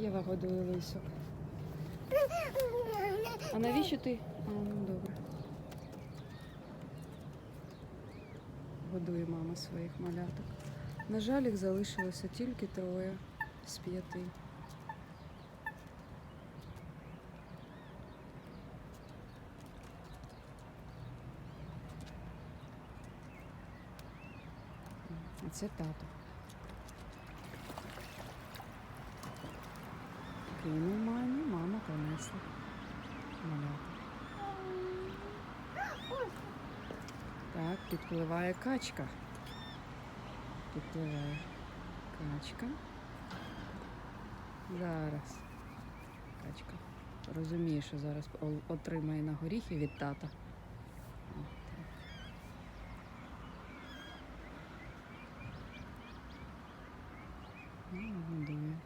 Єва годує лисок. А навіщо ти? А, ну добре. Годує мама своїх маляток. На жаль, їх залишилося тільки троє з п'яти. А це тато. Кинув мамі, мама понесла. Малята. Так, підпливає качка. Підпливає качка. Зараз. Качка. Розуміє, що зараз отримає на горіхи від тата. О, так. Ну, годує.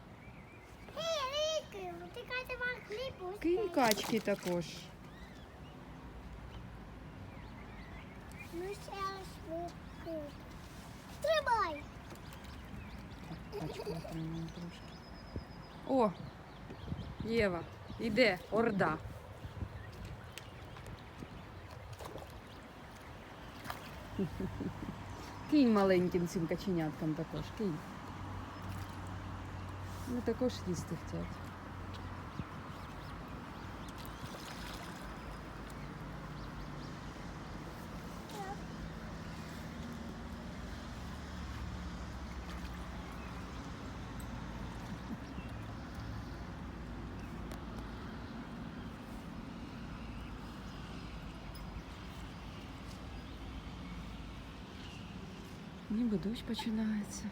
Ти каже, вам хліб Кинь качки також. Ну ще. Тримай! Качку отримала трошки. О! Єва, іде, орда. Кинь маленьким цим каченяткам також, кинь. Вони також їсти хочуть. Ніби дощ починається.